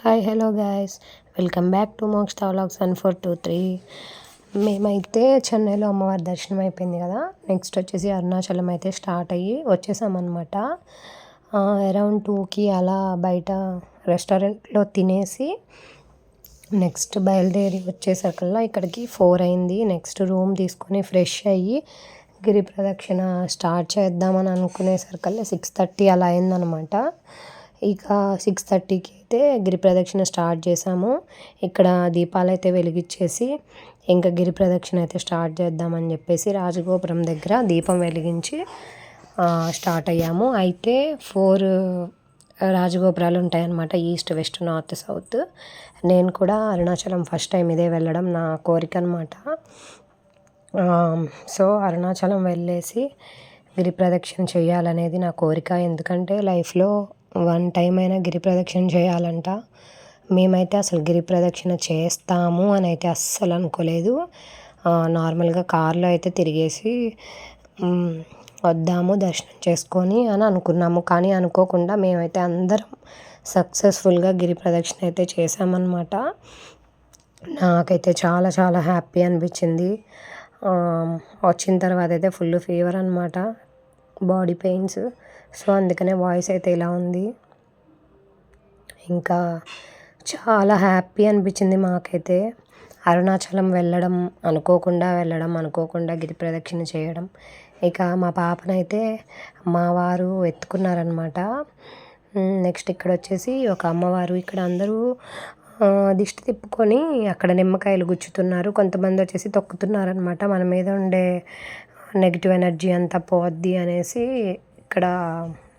Hi hello guys. Welcome back to Moks vlogs one four two three. మేమైతే చెన్నైలో అమ్మవారి దర్శనం అయిపోయింది కదా. నెక్స్ట్ వచ్చేసి అరుణాచలం అయితే స్టార్ట్ అయ్యి వచ్చేసామన్నమాట. అరౌండ్ టూకి అలా బయట రెస్టారెంట్లో తినేసి నెక్స్ట్ బయలుదేరి వచ్చేసరికల్లా ఇక్కడికి ఫోర్ అయింది. నెక్స్ట్ రూమ్ తీసుకొని ఫ్రెష్ అయ్యి గిరి ప్రదక్షిణ స్టార్ట్ చేద్దామని అనుకునేసరికల్లా సిక్స్ థర్టీ అలా అయిందనమాట ఇక సిక్స్ థర్టీకి అయితే గిరి ప్రదక్షిణ స్టార్ట్ చేసాము ఇక్కడ దీపాలు అయితే వెలిగించేసి ఇంకా గిరి ప్రదక్షిణ అయితే స్టార్ట్ చేద్దామని చెప్పేసి రాజగోపురం దగ్గర దీపం వెలిగించి స్టార్ట్ అయ్యాము. అయితే ఫోర్ రాజగోపురాలు ఉంటాయన్నమాట ఈస్ట్ వెస్ట్ నార్త్ సౌత్ నేను కూడా అరుణాచలం ఫస్ట్ టైం ఇదే వెళ్ళడం నా కోరిక అనమాట సో అరుణాచలం వెళ్ళేసి గిరి ప్రదక్షిణ చేయాలనేది నా కోరిక. ఎందుకంటే లైఫ్లో వన్ టైం అయినా గిరి ప్రదక్షిణ చేయాలంట. మేమైతే అసలు గిరి ప్రదక్షిణ చేస్తాము అని అయితే అస్సలు అనుకోలేదు. నార్మల్గా కార్లో అయితే తిరిగేసి వద్దాము దర్శనం చేసుకొని అని అనుకున్నాము. కానీ అనుకోకుండా మేమైతే అందరం సక్సెస్ఫుల్గా గిరి ప్రదక్షిణ అయితే చేసామన్నమాట నాకైతే చాలా చాలా హ్యాపీ అనిపించింది. వచ్చిన తర్వాత అయితే ఫుల్ ఫీవర్ అనమాట బాడీ పెయిన్స్. సో అందుకనే వాయిస్ అయితే ఇలా ఉంది. ఇంకా చాలా హ్యాపీ అనిపించింది మాకైతే. అరుణాచలం వెళ్ళడం అనుకోకుండా వెళ్ళడం అనుకోకుండా గిరి ప్రదక్షిణ చేయడం. ఇక మా పాపనైతే మా వారు ఎత్తుకున్నారనమాట నెక్స్ట్ ఇక్కడ వచ్చేసి ఒక అమ్మవారు ఇక్కడ అందరూ దిష్టి తిప్పుకొని అక్కడ నిమ్మకాయలు గుచ్చుతున్నారు. కొంతమంది వచ్చేసి తొక్కుతున్నారనమాట మన మీద ఉండే నెగిటివ్ ఎనర్జీ అంతా పోద్ది అనేసి ఇక్కడ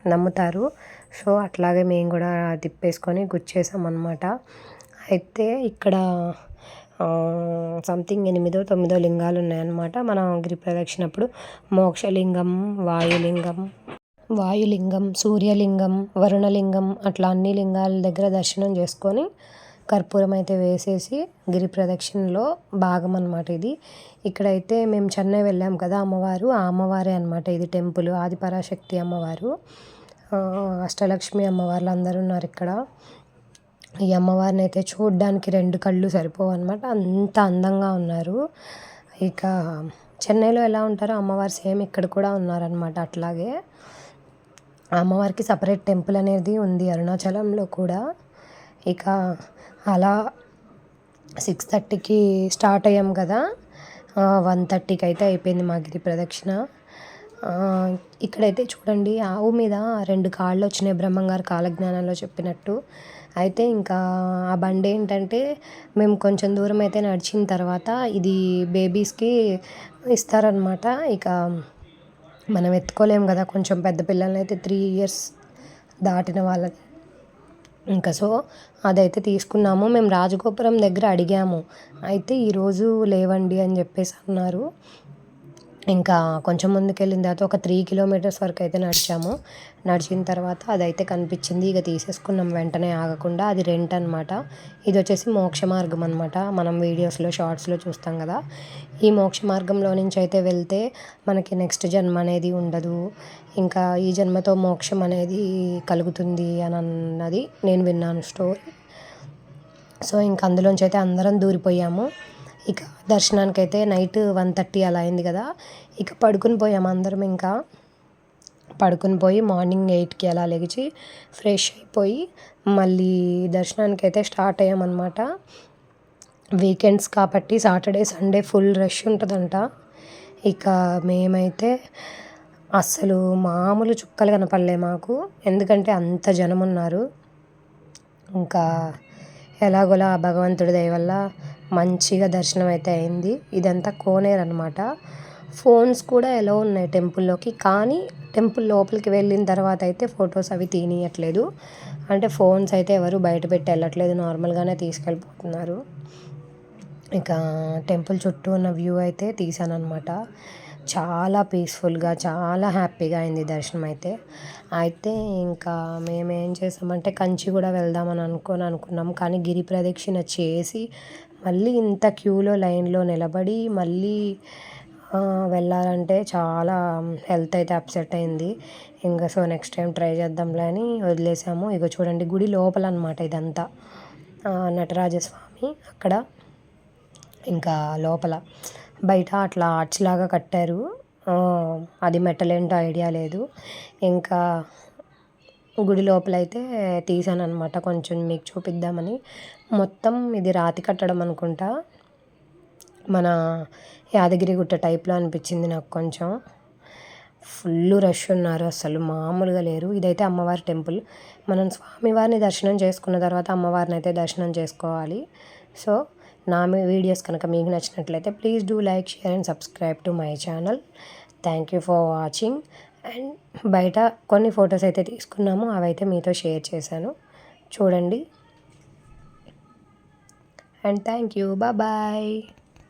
నమ్ముతారు. సో అట్లాగే మేము కూడా తిప్పేసుకొని గుచ్చేసాం అనమాట అయితే ఇక్కడ సంథింగ్ ఎనిమిదో తొమ్మిదో లింగాలు ఉన్నాయన్నమాట మనం గిరి ప్రదక్షిణప్పుడు మోక్షలింగం వాయులింగం వాయులింగం సూర్యలింగం వరుణలింగం అట్లా అన్ని లింగాల దగ్గర దర్శనం చేసుకొని కర్పూరం అయితే వేసేసి గిరి ప్రదక్షిణలో భాగం అనమాట ఇది. ఇక్కడైతే మేము చెన్నై వెళ్ళాం కదా అమ్మవారు. ఆ అమ్మవారే అనమాట ఇది టెంపుల్ ఆదిపరాశక్తి అమ్మవారు. అష్టలక్ష్మి అమ్మవార్లు అందరూ ఉన్నారు ఇక్కడ. ఈ అమ్మవారిని అయితే చూడడానికి రెండు కళ్ళు సరిపోవు అనమాట అంత అందంగా ఉన్నారు. ఇక చెన్నైలో ఎలా ఉంటారో అమ్మవారు సేమ్ ఇక్కడ కూడా ఉన్నారనమాట అట్లాగే. అమ్మవారికి సపరేట్ టెంపుల్ అనేది ఉంది అరుణాచలంలో కూడా. ఇక అలా సిక్స్ థర్టీకి స్టార్ట్ అయ్యాం కదా. వన్ థర్టీకి అయితే అయిపోయింది మా గిరి ప్రదక్షిణ. ఇక్కడైతే చూడండి ఆవు మీద రెండు కాళ్ళు వచ్చినాయి బ్రహ్మంగారు కాలజ్ఞానంలో చెప్పినట్టు. అయితే ఇంకా ఆ బండి ఏంటంటే మేము కొంచెం దూరం అయితే నడిచిన తర్వాత ఇది బేబీస్కి ఇస్తారనమాట ఇక మనం ఎత్తుకోలేము కదా కొంచెం పెద్ద పిల్లల్ని అయితే త్రీ ఇయర్స్ దాటిన వాళ్ళని. ఇంకా సో అదైతే తీసుకున్నాము. మేము రాజగోపురం దగ్గర అడిగాము. అయితే ఈరోజు లేవండి అని చెప్పేసి అన్నారు. ఇంకా కొంచెం ముందుకెళ్ళిన తర్వాత ఒక త్రీ కిలోమీటర్స్ వరకు అయితే నడిచాము. నడిచిన తర్వాత అదైతే కనిపించింది. ఇక తీసేసుకున్నాం. వెంటనే ఆగకుండా అది రెంట్ అనమాట ఇది వచ్చేసి మోక్ష మార్గం అనమాట మనం వీడియోస్లో షార్ట్స్లో చూస్తాం కదా. ఈ మోక్ష మార్గంలో నుంచి అయితే వెళ్తే మనకి నెక్స్ట్ జన్మ అనేది ఉండదు. ఇంకా ఈ జన్మతో మోక్షం అనేది కలుగుతుంది అని అన్నది నేను విన్నాను స్టోరీ. సో ఇంక అందులోంచి అయితే అందరం దూరిపోయాము. ఇక దర్శనానికి అయితే నైట్ వన్ థర్టీ అలా అయింది కదా. ఇక పడుకుని పోయాం అందరం ఇంకా. పడుకుని పోయి మార్నింగ్ ఎయిట్కి అలా లెగిచి ఫ్రెష్ అయిపోయి మళ్ళీ దర్శనానికి అయితే స్టార్ట్ అయ్యామన్నమాట. వీకెండ్స్ కాబట్టి సాటర్డే సండే ఫుల్ రష్ ఉంటుందంట. ఇక మేమైతే అస్సలు మామూలు చుక్కలు కనపడలే మాకు. ఎందుకంటే అంత జనం ఉన్నారు. ఇంకా ఎలాగోలా భగవంతుడి దయ వల్ల మంచిగా దర్శనం అయితే అయింది. ఇదంతా కోనేరు అనమాట ఫోన్స్ కూడా ఎలా ఉన్నాయి టెంపుల్లోకి? కానీ టెంపుల్ లోపలికి వెళ్ళిన తర్వాత అయితే ఫొటోస్ అవి తీనియట్లేదు. అంటే ఫోన్స్ అయితే ఎవరు బయట పెట్టి వెళ్ళట్లేదు. నార్మల్గానే తీసుకెళ్ళిపోతున్నారు. ఇక టెంపుల్ చుట్టూ ఉన్న వ్యూ అయితే తీసాను అనమాట చాలా పీస్ఫుల్గా చాలా హ్యాపీగా అయింది దర్శనం అయితే అయితే ఇంకా మేము ఏం చేసామంటే కంచి కూడా వెళ్దామని అనుకొని అనుకున్నాం. కానీ గిరి ప్రదక్షిణ చేసి మళ్ళీ ఇంత క్యూలో లైన్లో నిలబడి మళ్ళీ వెళ్ళాలంటే చాలా హెల్త్ అయితే అప్సెట్ అయింది. ఇంకా సో నెక్స్ట్ టైం ట్రై చేద్దాంలే అని వదిలేసాము. ఇక చూడండి గుడి లోపల అనమాట ఇదంతా నటరాజస్వామి అక్కడ. ఇంకా లోపల. బయట అట్లా ఆర్చ్ లాగా కట్టారు. అది మెటల్ ఏంటో ఐడియా లేదు. ఇంకా గుడి లోపల అయితే తీసాను అనమాట కొంచెం మీకు చూపిద్దామని. మొత్తం ఇది రాతి కట్టడం అనుకుంటా. మన యాదగిరిగుట్ట టైప్లో అనిపించింది నాకు కొంచెం. ఫుల్ రష్ ఉన్నారు. అసలు మామూలుగా లేరు. ఇదైతే అమ్మవారి టెంపుల్. మనం స్వామివారిని దర్శనం చేసుకున్న తర్వాత అమ్మవారిని అయితే దర్శనం చేసుకోవాలి. సో నా వీడియోస్ కనుక మీకు నచ్చినట్లయితే please do like share and subscribe to my channel. Thank you for watching and బయట కొన్ని ఫొటోస్ అయితే తీసుకున్నాము అవైతే మీతో షేర్ చేశాను. చూడండి. And thank you bye.